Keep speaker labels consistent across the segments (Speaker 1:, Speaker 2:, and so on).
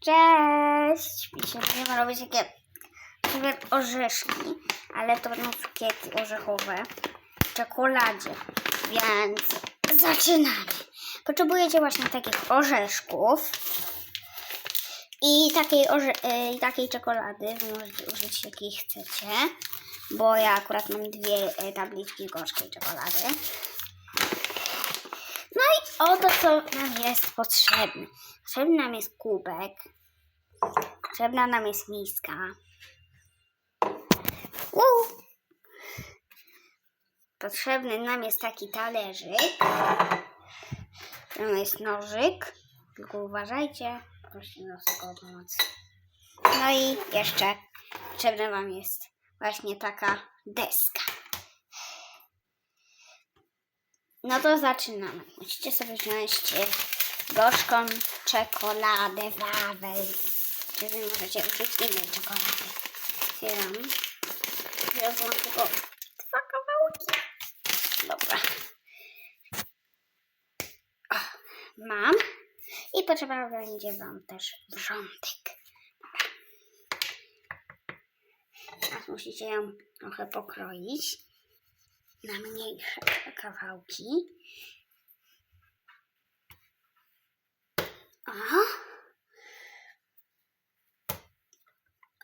Speaker 1: Cześć! Dzisiaj będziemy robić takie sobie orzeszki, ale to będą cukierki orzechowe w czekoladzie, więc zaczynamy. Potrzebujecie właśnie takich orzeszków i takiej, orze y, i takiej czekolady. Możecie użyć jakiej chcecie, bo ja akurat mam dwie y, tabliczki gorzkiej czekolady. Oto co nam jest potrzebne. Potrzebny nam jest kubek. Potrzebna nam jest miska. Uuu. Potrzebny nam jest taki talerzyk. Tam jest nożyk. Tylko uważajcie. Prosimy o pomoc. No i jeszcze potrzebna wam jest właśnie taka deska. No to zaczynamy. Musicie sobie wziąć e, gorzką czekoladę Wawel. Czy wy możecie użyć innej czekolady. Otwieram. Wziąłam tylko dwa kawałki. Dobra. O, mam. I potrzeba będzie wam też wrzątek. Teraz musicie ją trochę pokroić na mniejsze kawałki. O.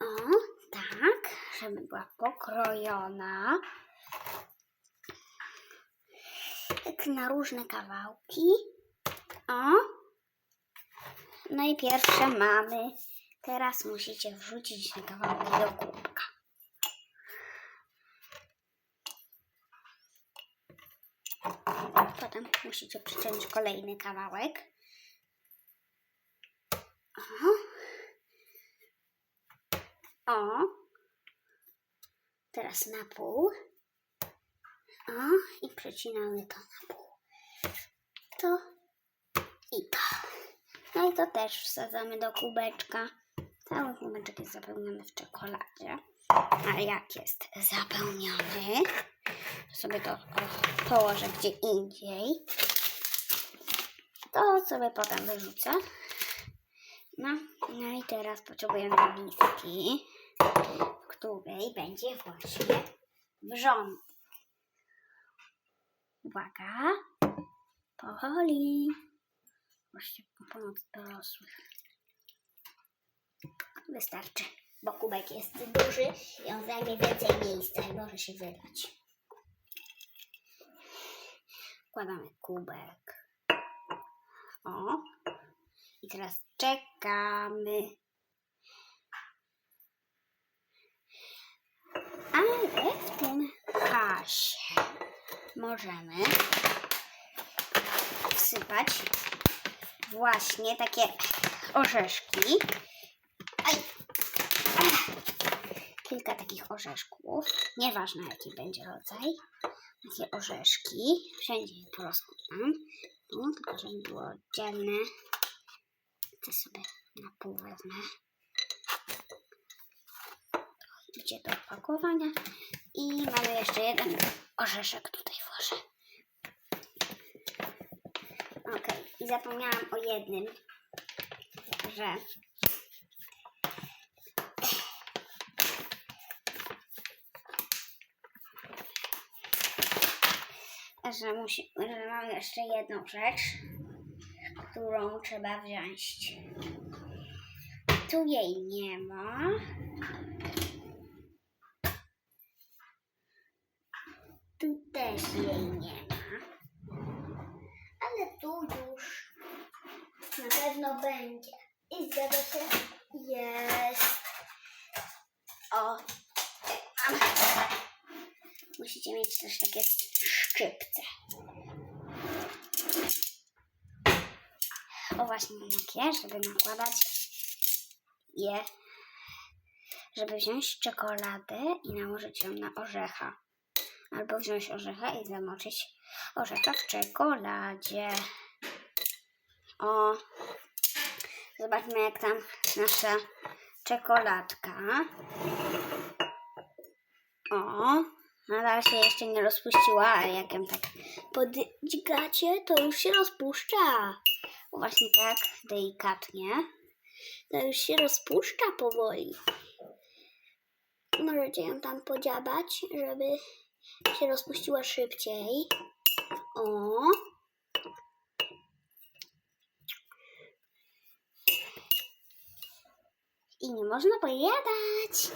Speaker 1: O, tak, żeby była pokrojona. Tak na różne kawałki. O. No i pierwsze mamy. Teraz musicie wrzucić te kawałki do kubka. Potem musicie przyciąć kolejny kawałek. O. O. Teraz na pół. O. I przecinamy to na pół. To i to. No i to też wsadzamy do kubeczka. Cały kubeczek jest zapełniony w czekoladzie. A jak jest zapełniony, sobie to położę gdzie indziej. To sobie potem wyrzucę. No, no i teraz potrzebujemy miski, w której będzie właśnie wrząt. Uwaga, powoli. Właśnie po pomoc dorosłych. Wystarczy, bo kubek jest duży i on zajmie więcej miejsca i może się wylać. Wkładamy kubek. O. I teraz czekamy. Ale w tym czasie możemy wsypać właśnie takie orzeszki. Aj. Kilka takich orzeszków. Nieważne jaki będzie rodzaj. Takie orzeszki. Wszędzie je porozkładam. No, tylko żeby było oddzielne. To sobie na pół wezmę. Idzie do opakowania. I mamy jeszcze jeden orzeszek tutaj włożę. Okej, i zapomniałam o jednym, że że, musi, że mam jeszcze jedną rzecz, którą trzeba wziąć. Tu jej nie ma. Tu też jej nie ma. Ale tu już na pewno będzie. I zgadza się, jest. O, mam. Musicie mieć też takie szczypce. O właśnie takie, żeby nakładać je, żeby wziąć czekoladę i nałożyć ją na orzecha. Albo wziąć orzecha i zamoczyć orzecha w czekoladzie. O, zobaczmy jak tam nasza czekoladka. O, nadal się jeszcze nie rozpuściła, ale jak ją tak podźgacie, to już się rozpuszcza. Właśnie tak, delikatnie. To już się rozpuszcza powoli. Możecie ją tam podziabać, żeby się rozpuściła szybciej. O. I nie można pojadać.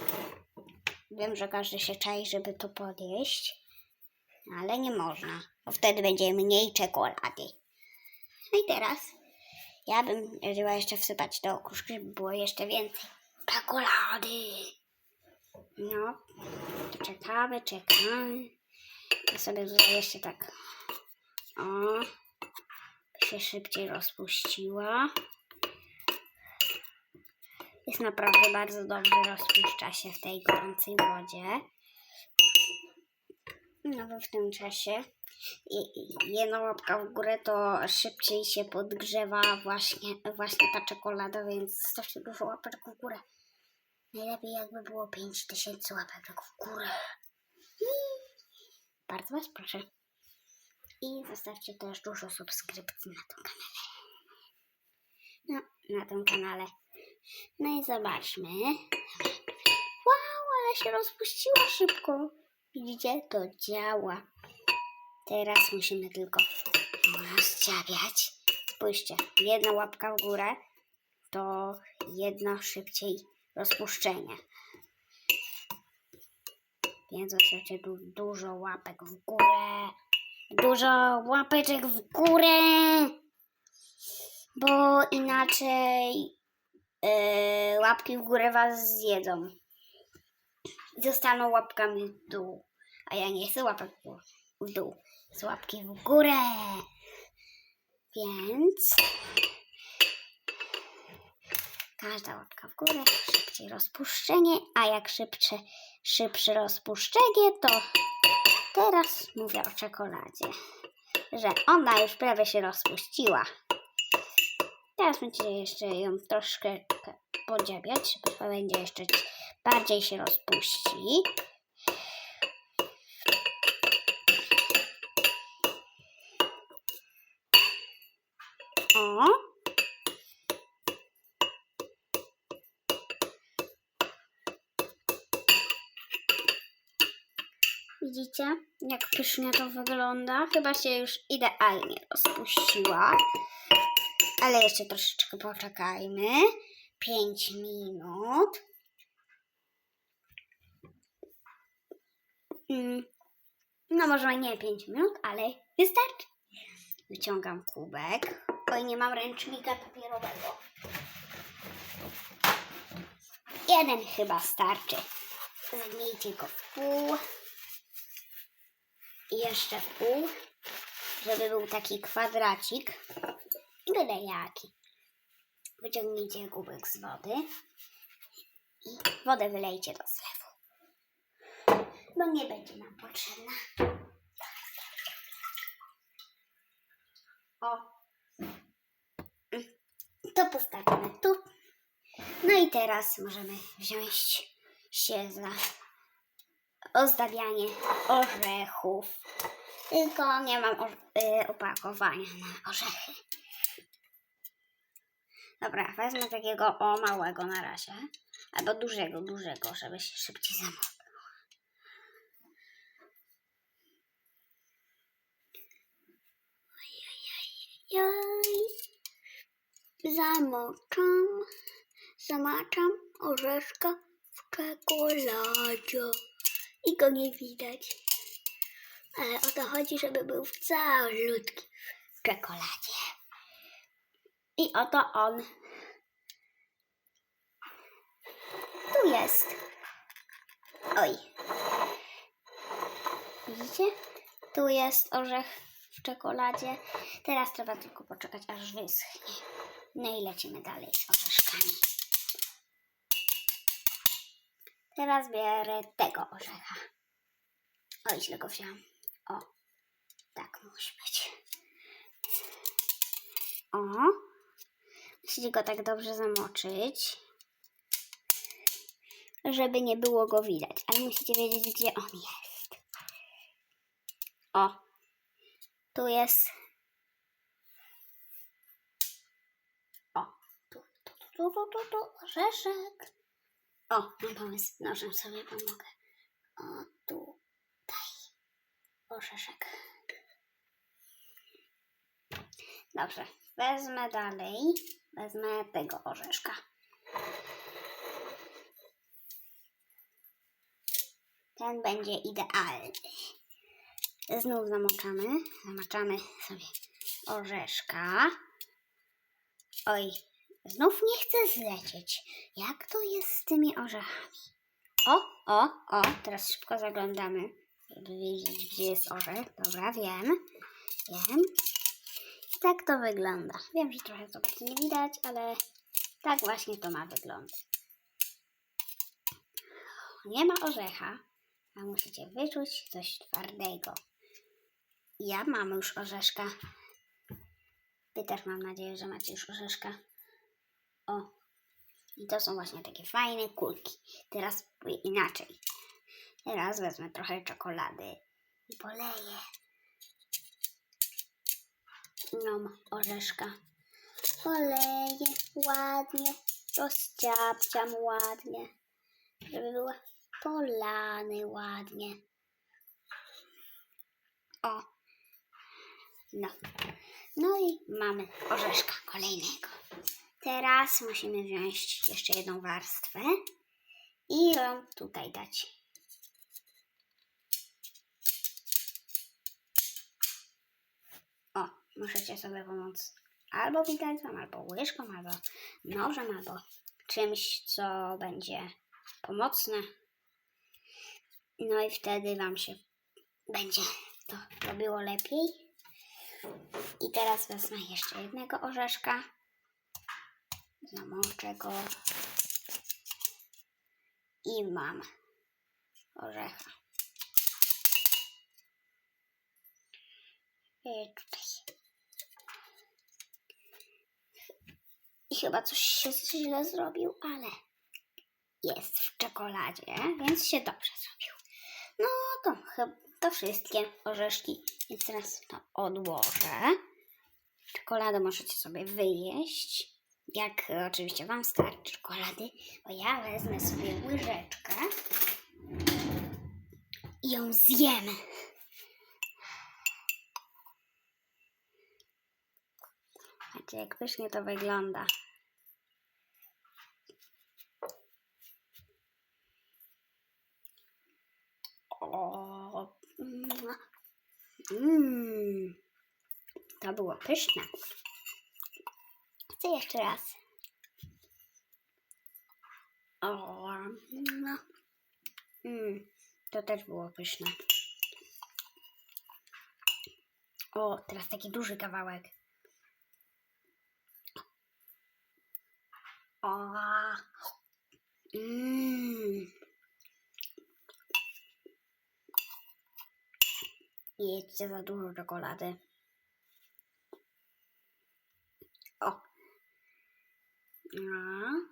Speaker 1: Wiem, że każdy się czai, żeby to podjeść, ale nie można, bo wtedy będzie mniej czekolady. No i teraz ja bym radziła jeszcze wsypać do okruszki, żeby było jeszcze więcej czekolady. No, to czekamy, czekamy. Ja sobie tutaj jeszcze tak, o, się szybciej rozpuściła. Jest naprawdę bardzo dobrze, rozpuszcza się w tej gorącej wodzie. No w tym czasie jedna łapka w górę to szybciej się podgrzewa właśnie, właśnie ta czekolada, więc strasznie dużo łapek w górę. Najlepiej jakby było 5000 łapek w górę. Bardzo Was proszę. I zostawcie też dużo subskrypcji na tym kanale. No, na tym kanale. No i zobaczmy. Wow, ale się rozpuściła szybko. Widzicie? To działa. Teraz musimy tylko rozdziabiać. Spójrzcie, jedna łapka w górę to jedno szybciej rozpuszczenie. Więc du- dużo łapek w górę. Dużo łapeczek w górę. Bo inaczej yy, łapki w górę was zjedzą. Zostaną łapkami w dół. A ja nie chcę łapek w- dół. Z łapki w górę. Więc każda łapka w górę, szybciej rozpuszczenie, a jak szybsze, szybsze rozpuszczenie, to teraz mówię o czekoladzie, że ona już prawie się rozpuściła. Teraz będziecie jeszcze ją troszkę podziabiać, bo będzie jeszcze bardziej się rozpuści. O. Widzicie, jak pysznie to wygląda? Chyba się już idealnie rozpuściła. Ale jeszcze troszeczkę poczekajmy. 5 minut. Mm. No może nie 5 minut, ale wystarczy. Wyciągam kubek. Oj, nie mam ręcznika papierowego. Jeden chyba starczy. Zagniejcie go w pół. I jeszcze w pół, żeby był taki kwadracik. Byle jaki. Wyciągnijcie kubek z wody i wodę wylejcie do zlewu. Bo nie będzie nam potrzebna. O. To postawimy tu. No i teraz możemy wziąć się za ozdabianie orzechów. Tylko nie mam y, opakowania na orzechy. Dobra, wezmę takiego o małego na razie. Albo dużego, dużego, żeby się szybciej. Jaj. Zamoczam, zamaczam orzeszka w czekoladzie. I go nie widać. Ale o to chodzi, żeby był w całutki w czekoladzie. I oto on. Tu jest. Oj. Widzicie? Tu jest orzech w czekoladzie. Teraz trzeba tylko poczekać, aż wyschnie. No i lecimy dalej z orzeszkami. Teraz biorę tego orzecha. Oj, źle go wziąłem. O, tak musi być. O, musicie go tak dobrze zamoczyć, żeby nie było go widać, ale musicie wiedzieć, gdzie on jest. O, tu jest. O, tu, tu, tu, Tu, tu, tu, orzeszek. O, mam pomysł. Nożem sobie pomogę. O, tutaj. Orzeszek. Dobrze, wezmę dalej. Wezmę tego orzeszka. Ten będzie idealny. Znów zamoczamy. Zamaczamy sobie orzeszka. Oj, znów nie chcę zlecieć. Jak to jest z tymi orzechami? O, o, o, teraz szybko zaglądamy, żeby wiedzieć, gdzie jest orzech. Dobra, wiem, wiem. Tak to wygląda. Wiem, że trochę zobaczcie nie widać, ale tak właśnie to ma wyglądać. Nie ma orzecha, a musicie wyczuć coś twardego. Ja mam już orzeszka. Wy też mam nadzieję, że macie już orzeszka. O, i to są właśnie takie fajne kulki. Teraz inaczej. Teraz wezmę trochę czekolady i poleję. No, orzeszka. Poleję ładnie, rozciapciam ładnie, żeby była polany ładnie. O, no. No i mamy orzeszka kolejnego. Teraz musimy wziąć jeszcze jedną warstwę i ją tutaj dać. Możecie sobie pomóc albo widelcem, albo łyżką, albo nożem, albo czymś, co będzie pomocne. No i wtedy Wam się będzie to robiło lepiej. I teraz wezmę jeszcze jednego orzeszka. Zamoczę go. I mam orzecha. I tutaj. I chyba coś się źle zrobił, ale jest w czekoladzie, więc się dobrze zrobił. No to chyba to wszystkie orzeszki, więc teraz to odłożę. Czekoladę możecie sobie wyjeść, jak oczywiście Wam starczy czekolady, bo ja wezmę sobie łyżeczkę i ją zjemy. Patrzcie, jak pysznie to wygląda. O, mm, mm, to było pyszne. Chcę jeszcze raz. O, no. Mm, to też było pyszne. O, teraz taki duży kawałek. O, mm. Nie za dużo czekolady. O. No.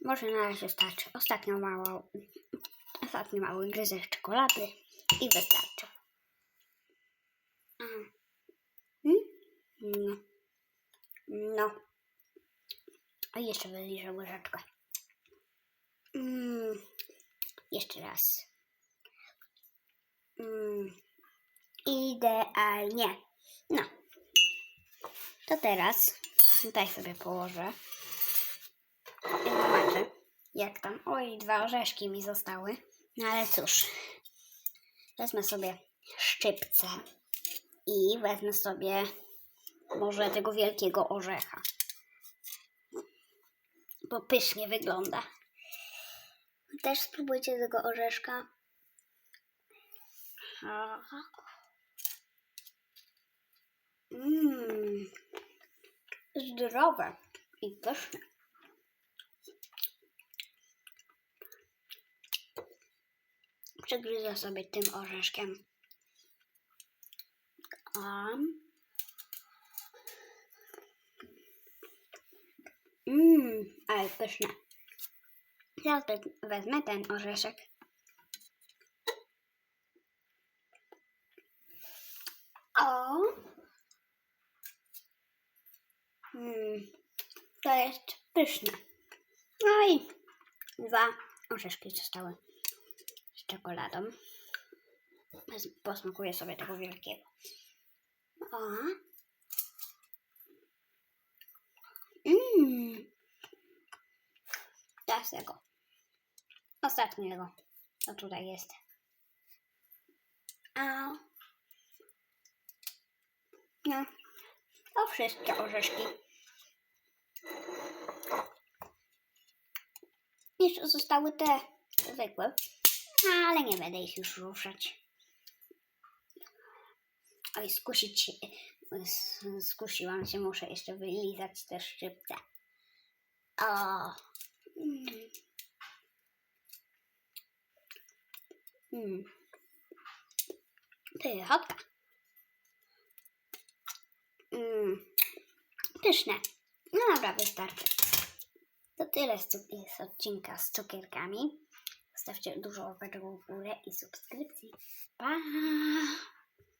Speaker 1: Może na razie starczy. Ostatnio mało, ostatni mały gryzek czekolady i wystarczy. Mm. Mm. No. No. A jeszcze wyliżę łyżeczkę. Mm. Jeszcze raz. Mm, idealnie. No. To teraz tutaj sobie położę. I zobaczę, jak tam. Oj, dwa orzeszki mi zostały. No ale cóż. Wezmę sobie szczypce i wezmę sobie może tego wielkiego orzecha. Bo pysznie wygląda. Też spróbujcie tego orzeszka. Mmm. Zdrowe i pyszne. Przegryzę sobie tym orzeszkiem. Mmm, ale pyszne. Teraz we- wezmę ten orzeszek O. Hmm. To jest pyszne. No i dwa orzeszki zostały z czekoladą. Posmakuję sobie tego wielkiego. O. Mmm. Teraz tego. Ostatniego. Co tutaj jest. A. No. To wszystkie orzeszki. Jeszcze zostały te zwykłe, ale nie będę ich już ruszać. Oj, skusić się, skusiłam się, muszę jeszcze wylizać te szczypce. O. Mm. Mm. Pychotka. Mm. Pyszne. No dobra, wystarczy. To tyle z, z odcinka z cukierkami. Zostawcie dużo łapeczek w górę i subskrypcji. Pa!